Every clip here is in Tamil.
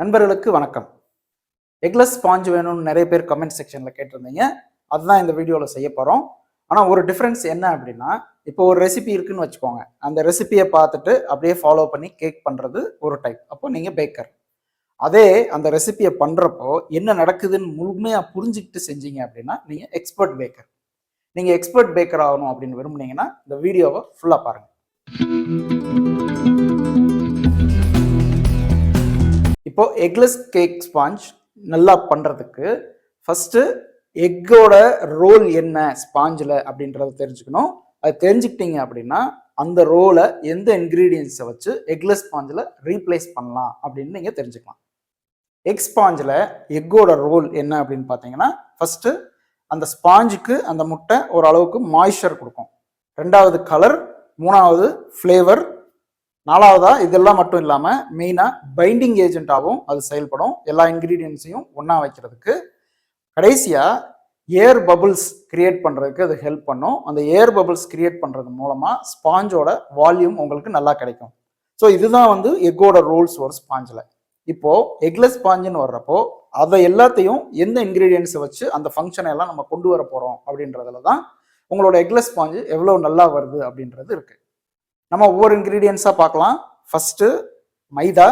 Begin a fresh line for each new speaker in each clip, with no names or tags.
நண்பர்களுக்கு வணக்கம். எக்லஸ் ஸ்பாஞ்ச் வேணும்னு நிறைய பேர் கமெண்ட் செக்ஷனில் கேட்டிருந்தீங்க. அதுதான் இந்த வீடியோவில் செய்ய போகிறோம் ஆனால் ஒரு டிஃப்ரென்ஸ் என்ன அப்படின்னா இப்போ ஒரு ரெசிபி இருக்குன்னு வச்சுக்கோங்க. அந்த ரெசிபியை பார்த்துட்டு அப்படியே ஃபாலோ பண்ணி கேக் பண்ணுறது ஒரு டைப் அப்போ நீங்கள் பேக்கர் அதே அந்த ரெசிபியை பண்ணுறப்போ என்ன நடக்குதுன்னு முழுமையாக புரிஞ்சுக்கிட்டு செஞ்சீங்க அப்படின்னா நீங்கள் எக்ஸ்பர்ட் பேக்கர் நீங்கள் எக்ஸ்பர்ட் பேக்கர் ஆகணும் அப்படின்னு விரும்புனீங்கன்னா இந்த வீடியோவை ஃபுல்லாக பாருங்கள் இப்போ எக்லெஸ் கேக் ஸ்பாஞ்ச் நல்லா பண்ணுறதுக்கு ஃபஸ்ட்டு எக்கோட ரோல் என்ன ஸ்பாஞ்சில் அப்படின்றத தெரிஞ்சுக்கணும். அது தெரிஞ்சுக்கிட்டீங்க அப்படின்னா அந்த ரோலை எந்த இன்க்ரீடியன்ஸை வச்சு எக்லெஸ் ஸ்பாஞ்சில் ரீப்ளேஸ் பண்ணலாம் அப்படின்னு நீங்கள் தெரிஞ்சுக்கலாம். எக் ஸ்பாஞ்சில் எக்கோட ரோல் என்ன அப்படின்னு பார்த்தீங்கன்னா ஃபஸ்ட்டு அந்த ஸ்பாஞ்சுக்கு அந்த முட்டை ஓரளவுக்கு மாய்ஸ்சர் கொடுக்கும். ரெண்டாவது கலர் மூணாவது ஃப்ளேவர் நாலாவதா இதெல்லாம் மட்டும் இல்லாமல் மெயினாக பைண்டிங் ஏஜென்ட்டாகவும் அது செயல்படும். எல்லா இன்க்ரீடியன்ஸையும் ஒன்றா வைக்கிறதுக்கு கடைசியாக ஏர் பபுள்ஸ் கிரியேட் பண்ணுறதுக்கு அது ஹெல்ப் பண்ணும். அந்த ஏர் பபுள்ஸ் கிரியேட் பண்ணுறது மூலமாக ஸ்பாஞ்சோட வால்யூம் உங்களுக்கு நல்லா கிடைக்கும். ஸோ இதுதான் வந்து எக்கோட ரோல்ஸ் ஒரு ஸ்பாஞ்சில் இப்போது எக்லெஸ் ஸ்பாஞ்சுன்னு வர்றப்போ அதை எல்லாத்தையும் எந்த இன்க்ரீடியன்ஸை வச்சு அந்த ஃபங்க்ஷனை எல்லாம் நம்ம கொண்டு வர போகிறோம் அப்படின்றதுல தான் உங்களோட எக்லெஸ் ஸ்பாஞ்சு எவ்வளோ நல்லா வருது அப்படின்றது இருக்குது நம்ம ஒவ்வொரு இன்க்ரீடியன்ஸாக பார்க்கலாம். ஃபஸ்ட்டு மைதா.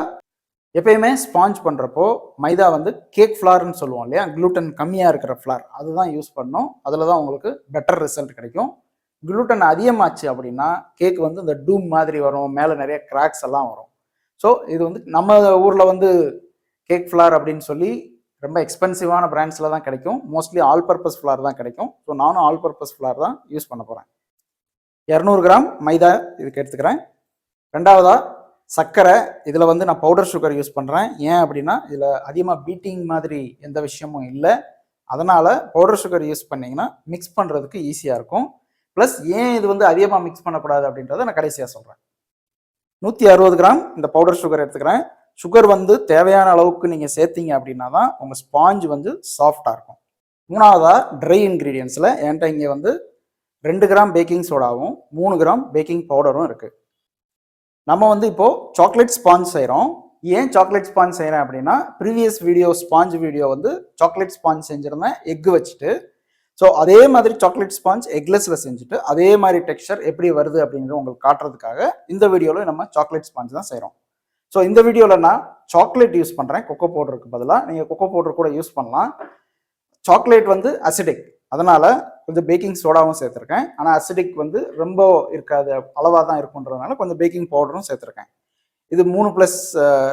எப்பயுமே ஸ்பாஞ்ச் பண்ணுறப்போ மைதா வந்து கேக் ஃப்ளார்னு சொல்லுவோம் இல்லையா? க்ளூட்டன் கம்மியாக இருக்கிற ஃப்ளார் அதுதான் யூஸ் பண்ணோம். அதில் தான் உங்களுக்கு பெட்டர் ரிசல்ட் கிடைக்கும். குளூட்டன் அதிகமாச்சு அப்படின்னா கேக் வந்து இந்த டூம் மாதிரி வரும். மேலே நிறைய கிராக்ஸ் எல்லாம் வரும். ஸோ இது வந்து நம்ம ஊரில் வந்து கேக் ஃப்ளார் அப்படின்னு சொல்லி ரொம்ப எக்ஸ்பென்சிவான பிராண்ட்ஸில் தான் கிடைக்கும். மோஸ்ட்லி ஆல் பர்பஸ் ஃப்ளார் தான் கிடைக்கும். ஸோ நானும் ஆல் பர்பஸ் ஃப்ளார் தான் யூஸ் பண்ண போகிறேன் இரநூறு கிராம் மைதா இதுக்கு எடுத்துக்கிறேன். ரெண்டாவதாக சர்க்கரை. இதில் வந்து நான் பவுடர் சுகர் யூஸ் பண்ணுறேன் ஏன் அப்படின்னா இதில் அதிகமாக பீட்டிங் மாதிரி எந்த விஷயமும் இல்லை. அதனால் பவுடர் சுகர் யூஸ் பண்ணிங்கன்னா மிக்ஸ் பண்ணுறதுக்கு ஈஸியாக இருக்கும். ப்ளஸ் ஏன் இது வந்து அதிகமாக மிக்ஸ் பண்ணக்கூடாது அப்படின்றத நான் கடைசியாக சொல்கிறேன் நூற்றி அறுபது கிராம் இந்த பவுடர் சுகர் எடுத்துக்கிறேன். சுகர் வந்து தேவையான அளவுக்கு நீங்கள் சேர்த்தீங்க அப்படின்னா தான் உங்கள் ஸ்பாஞ்ச் வந்து சாஃப்டாக இருக்கும். மூணாவதாக ட்ரை இன்க்ரீடியன்ஸில் என்கிட்ட இங்கே வந்து ரெண்டு கிராம் பேக்கிங் சோடாவும் மூணு கிராம் பேக்கிங் பவுடரும் இருக்குது நம்ம வந்து இப்போது சாக்லேட் ஸ்பாஞ்ச் செய்கிறோம் ஏன் சாக்லேட் ஸ்பாஞ்ச் செய்கிறேன் அப்படின்னா ப்ரீவியஸ் வீடியோ ஸ்பாஞ்ச் வீடியோ வந்து சாக்லேட் ஸ்பாஞ்ச் செஞ்சுருந்தேன் எக்கு வச்சுட்டு. ஸோ அதே மாதிரி சாக்லேட் ஸ்பாஞ்ச் எக்லெஸில் செஞ்சுட்டு அதே மாதிரி டெக்ஸ்டர் எப்படி வருது அப்படிங்கிறது உங்களுக்கு காட்டுறதுக்காக இந்த வீடியோவில் நம்ம சாக்லேட் ஸ்பாஞ்ச் தான் செய்கிறோம் ஸோ இந்த வீடியோவில் நான் சாக்லேட் யூஸ் பண்ணுறேன் கொக்கோ பவுடருக்கு பதிலாக நீங்கள் கொக்கோ பவுடர் கூட யூஸ் பண்ணலாம். சாக்லேட் வந்து அசிடிக் அதனால் கொஞ்சம் பேக்கிங் சோடாவும் சேர்த்துருக்கேன். ஆனால் அசிடிக் வந்து ரொம்ப இருக்காது அளவாக தான் இருக்குன்றதுனால கொஞ்சம் பேக்கிங் பவுடரும் சேர்த்துருக்கேன். இது மூணு ப்ளஸ்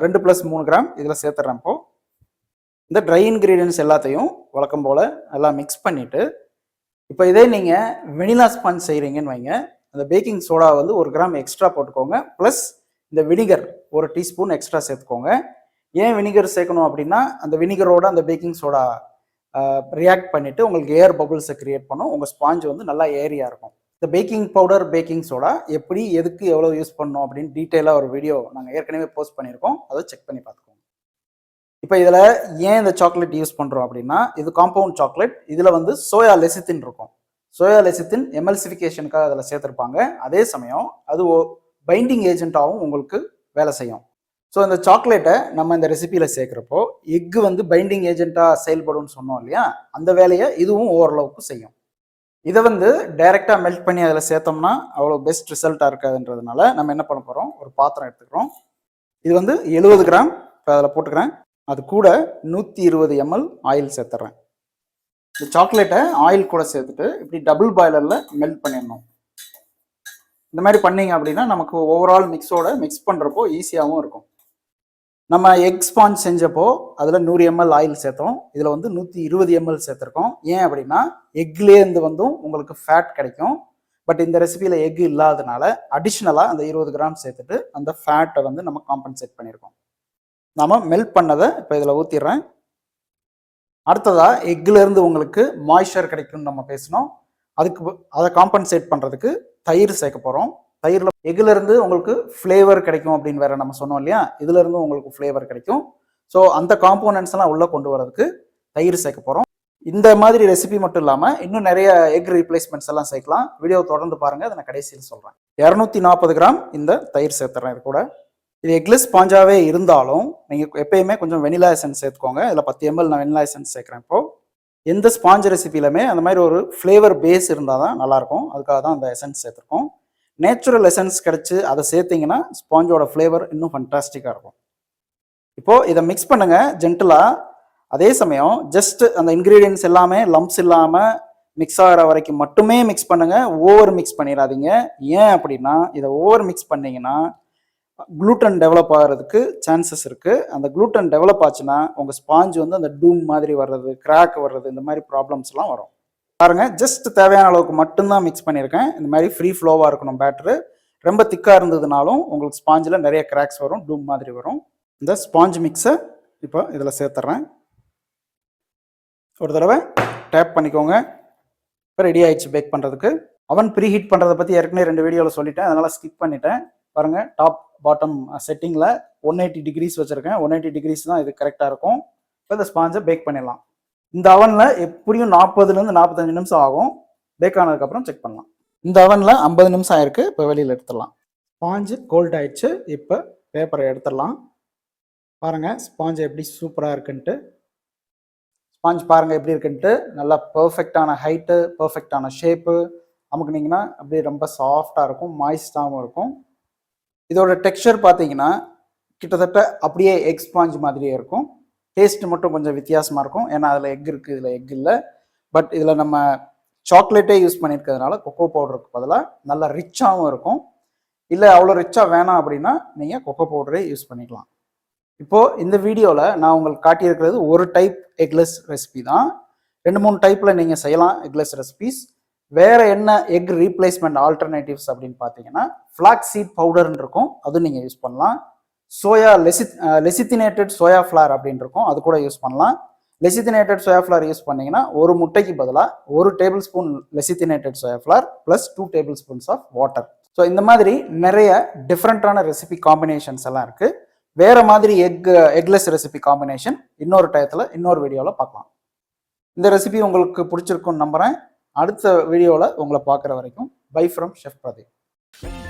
ரெண்டு ப்ளஸ் மூணு கிராம் இதில் சேர்த்துறேன் இப்போ. இந்த ட்ரை இன்க்ரீடியன்ஸ் எல்லாத்தையும் வழக்கம் போல் எல்லாம் மிக்ஸ் பண்ணிவிட்டு இப்போ இதே நீங்கள் வெனிலா ஸ்பான்ஸ் செய்கிறீங்கன்னு வைங்க. அந்த பேக்கிங் சோடா வந்து ஒரு கிராம் எக்ஸ்ட்ரா போட்டுக்கோங்க. ப்ளஸ் இந்த வினிகர் ஒரு டீஸ்பூன் எக்ஸ்ட்ரா சேர்த்துக்கோங்க. ஏன் வினிகர் சேர்க்கணும் அப்படின்னா அந்த வினிகரோட அந்த பேக்கிங் சோடா ரியாக்ட் பண்ணிவிட்டு உங்களுக்கு ஏர் பபுள்ஸை க்ரியேட் பண்ணும். உங்கள் ஸ்பாஞ்ச் வந்து நல்லா ஏரியா இருக்கும். இந்த பேக்கிங் பவுடர் பேக்கிங் சோடா எப்படி எதுக்கு எவ்வளோ யூஸ் பண்ணும் அப்படின்னு டீட்டெயிலாக ஒரு வீடியோ நாங்கள் ஏற்கனவே போஸ்ட் பண்ணியிருக்கோம். அதை செக் பண்ணி பார்த்துக்கோங்க இப்போ இதில் ஏன் இந்த சாக்லேட் யூஸ் பண்ணுறோம் அப்படின்னா இது காம்பவுண்ட் சாக்லேட் இதில் வந்து சோயா லெசித்தின் இருக்கும். சோயா லெசித்தின் எமல்சிஃபிகேஷனுக்காக அதில் சேர்த்துருப்பாங்க. அதே சமயம் அது பைண்டிங் ஏஜென்ட்டாகவும் உங்களுக்கு வேலை செய்யும். ஸோ இந்த சாக்லேட்டை நம்ம இந்த ரெசிபியில் சேர்க்குறப்போ எக்கு வந்து பைண்டிங் ஏஜென்ட்டாக செயல்படும்னு சொன்னோம் இல்லையா? அந்த வேலையை இதுவும் ஓரளவுக்கு செய்யும். இதை வந்து டைரெக்டாக மெல்ட் பண்ணி அதில் சேர்த்தோம்னா அவ்வளோ பெஸ்ட் ரிசல்ட்டாக இருக்காதுன்றதுனால நம்ம என்ன பண்ண போகிறோம் ஒரு பாத்திரம் எடுத்துக்கிறோம். இது வந்து எழுபது கிராம். இப்போ அதில் போட்டுக்கிறேன். அது கூட நூற்றி இருபது எம்எல் ஆயில் சேர்த்துட்றேன் இந்த சாக்லேட்டை ஆயில் கூட சேர்த்துட்டு இப்படி டபுள் பாய்லரில் மெல்ட் பண்ணிடணும். இந்த மாதிரி பண்ணீங்க அப்படின்னா நமக்கு ஓவரால் மிக்ஸோட மிக்ஸ் பண்ணுறப்போ ஈஸியாகவும் இருக்கும். நம்ம எக் ஸ்பாஞ்ச் செஞ்சப்போ அதில் நூறு எம்எல் ஆயில் சேர்த்தோம். இதில் வந்து நூற்றி இருபது எம்எல் சேர்த்துருக்கோம். ஏன் அப்படின்னா எக்லேருந்து வந்தும் உங்களுக்கு ஃபேட் கிடைக்கும். பட் இந்த ரெசிபியில் எக் இல்லாதனால அடிஷ்னலாக அந்த இருபது கிராம் சேர்த்துட்டு அந்த ஃபேட்டை வந்து நம்ம காம்பன்சேட் பண்ணியிருக்கோம் நாம் மெல்ட் பண்ணதை இப்போ இதில் ஊற்றிடுறேன் அடுத்ததாக எக்லேருந்து உங்களுக்கு மாய்ஸ்சர் கிடைக்கும்னு நம்ம பேசினோம். அதுக்கு அதை காம்பன்சேட் பண்ணுறதுக்கு தயிர் சேர்க்க போகிறோம் தயிரில் எகுலேருந்து உங்களுக்கு ஃப்ளேவர் கிடைக்கும் அப்படின்னு வேற நம்ம சொன்னோம் இல்லையா? இதுலேருந்து உங்களுக்கு ஃப்ளேவர் கிடைக்கும். ஸோ அந்த காம்போனன்ட்ஸ் எல்லாம் உள்ளே கொண்டு வரதுக்கு தயிர் சேர்க்க போகிறோம் இந்த மாதிரி ரெசிபி மட்டும் இல்லாமல் இன்னும் நிறைய எக் ரீப்ளேஸ்மெண்ட்ஸ் எல்லாம் சேர்க்கலாம். வீடியோ தொடர்ந்து பாருங்கள் அதை நான் கடைசியில் சொல்கிறேன் இரநூத்தி நாற்பது கிராம் இந்த தயிர் சேர்த்துறேன் இது கூட. இது எக்லெஸ் ஸ்பாஞ்சாவே இருந்தாலும் நீங்கள் எப்பயுமே கொஞ்சம் வெனிலா எசன்ஸ் சேர்த்துக்கோங்க. இதில் பத்து எம்எல் நான் வெனிலா எசன்ஸ் சேர்க்குறேன் இப்போ. எந்த ஸ்பாஞ்ச் ரெசிபிலுமே அந்த மாதிரி ஒரு ஃப்ளேவர் பேஸ் இருந்தால் தான் நல்லாயிருக்கும். அதுக்காக தான் அந்த எசன்ஸ் சேர்த்துருக்கோம். நேச்சுரல் எசன்ஸ் கிடச்சி அதை சேர்த்திங்கன்னா ஸ்பாஞ்சோட ஃப்ளேவர் இன்னும் ஃபண்டாஸ்டிக்காக இருக்கும். இப்போது இதை மிக்ஸ் பண்ணுங்கள் ஜென்டலாக அதே சமயம் ஜஸ்ட் அந்த இன்க்ரீடியன்ஸ் எல்லாமே லம்ப்ஸ் இல்லாமல் மிக்ஸ் ஆகிற வரைக்கும் மட்டுமே மிக்ஸ் பண்ணுங்க ஓவர் மிக்ஸ் பண்ணிடாதீங்க. ஏன் அப்படின்னா இதை ஓவர் மிக்ஸ் பண்ணிங்கன்னா குளூட்டன் டெவலப் ஆகிறதுக்கு சான்சஸ் இருக்குது அந்த குளூட்டன் டெவலப் ஆச்சுன்னா உங்கள் ஸ்பாஞ்சு வந்து அந்த டூம் மாதிரி வர்றது கிராக் வர்றது இந்த மாதிரி ப்ராப்ளம்ஸ்லாம் வரும். பாருங்கள் ஜஸ்ட் தேவையான அளவுக்கு மட்டும்தான் மிக்ஸ் பண்ணியிருக்கேன். இந்த மாதிரி ஃப்ரீ ஃப்ளோவாக இருக்கணும் பேட்டரு ரொம்ப திக்காக இருந்ததுனாலும் உங்களுக்கு ஸ்பாஞ்சில் நிறைய கிராக்ஸ் வரும் டூம் மாதிரி வரும். இந்த ஸ்பாஞ்ச் மிக்ஸை இப்போ இதில் சேர்த்துறேன். ஒரு தடவை டேப் பண்ணிக்கோங்க. இப்போ ரெடி ஆயிடுச்சு பேக் பண்ணுறதுக்கு அவன் ப்ரீ ஹீட் பண்ணுறதை பற்றி ஏற்கனவே ரெண்டு வீடியோவில் சொல்லிட்டேன். அதனால் ஸ்கிப் பண்ணிட்டேன். பாருங்கள் டாப் பாட்டம் செட்டிங்கில் ஒன் எயிட்டி டிகிரிஸ் வச்சுருக்கேன். ஒன் எயிட்டி டிகிரிஸ் தான் இது கரெக்டாக இருக்கும். இப்போ இந்த ஸ்பாஞ்சை பேக் பண்ணிடலாம். இந்த அவனில் எப்படியும் நாற்பதுலேருந்து நாற்பத்தஞ்சு நிமிஷம் ஆகும். பேக் ஆனதுக்கப்புறம் செக் பண்ணலாம். இந்த அவனில் ஐம்பது நிமிஷம் ஆயிருக்கு. இப்போ வெளியில் எடுத்துடலாம். ஸ்பாஞ்சு கோல்ட் ஆயிடுச்சு. இப்போ பேப்பரை எடுத்துடலாம். பாருங்கள் ஸ்பாஞ்சு எப்படி சூப்பராக இருக்குன்ட்டு. ஸ்பாஞ்ச் பாருங்கள் எப்படி இருக்குன்ட்டு. நல்லா பர்ஃபெக்டான ஹைட்டு பர்ஃபெக்டான ஷேப்பு அமுக்குனீங்கன்னா அப்படியே ரொம்ப சாஃப்டாக இருக்கும். மாய்ஸ்டாகவும் இருக்கும். இதோட டெக்ஸ்சர் பார்த்தீங்கன்னா கிட்டத்தட்ட அப்படியே எக் ஸ்பாஞ்ச் மாதிரியே இருக்கும். டேஸ்ட் மட்டும் கொஞ்சம் வித்தியாசமாக இருக்கும். ஏன்னா அதில் எக் இருக்குது இதில் எக் இல்லை. பட் இதில் நம்ம சாக்லேட்டே யூஸ் பண்ணியிருக்கிறதுனால கொக்கோ பவுடருக்கு பதிலாக நல்லா ரிச்சாகவும் இருக்கும். இல்லை அவ்வளோ ரிச்சாக வேணாம் அப்படின்னா நீங்கள் கொக்கோ பவுடரே யூஸ் பண்ணிக்கலாம். இப்போது இந்த வீடியோவில் நான் உங்களுக்கு காட்டியிருக்கிறது ஒரு டைப் எக்லெஸ் ரெசிபி தான். ரெண்டு மூணு டைப்பில் நீங்கள் செய்யலாம் எக்லெஸ் ரெசிபிஸ் வேறு என்ன எக் ரீப்ளேஸ்மெண்ட் ஆல்டர்னேட்டிவ்ஸ் அப்படின்னு பார்த்தீங்கன்னா ஃப்ளாக் சீட் பவுடர்னு இருக்கும். அதுவும் நீங்கள் யூஸ் பண்ணலாம். சோயா லெசி லெசித்தினேட்டட் சோயா ஃப்ளார் அப்படின்னு இருக்கும் அது கூட யூஸ் பண்ணலாம். லெசித்தினேட்டட் சோயா ஃப்ளார் யூஸ் பண்ணீங்கன்னா ஒரு முட்டைக்கு பதிலாக ஒரு tablespoon lecithinated soya flour plus two tablespoons of water. So இந்த மாதிரி நிறைய டிஃப்ரெண்ட்டான ரெசிபி காம்பினேஷன்ஸ் எல்லாம் இருக்குது வேறு மாதிரி எக் எக்லெஸ் ரெசிபி காம்பினேஷன் இன்னொரு டயத்தில் இன்னொரு வீடியோவில் பார்க்கலாம் இந்த ரெசிபி உங்களுக்கு பிடிச்சிருக்கும்னு நம்புகிறேன் அடுத்த வீடியோவில் உங்களை பார்க்குற வரைக்கும் பை ஃப்ரம் ஷெஃப் பிரதீப்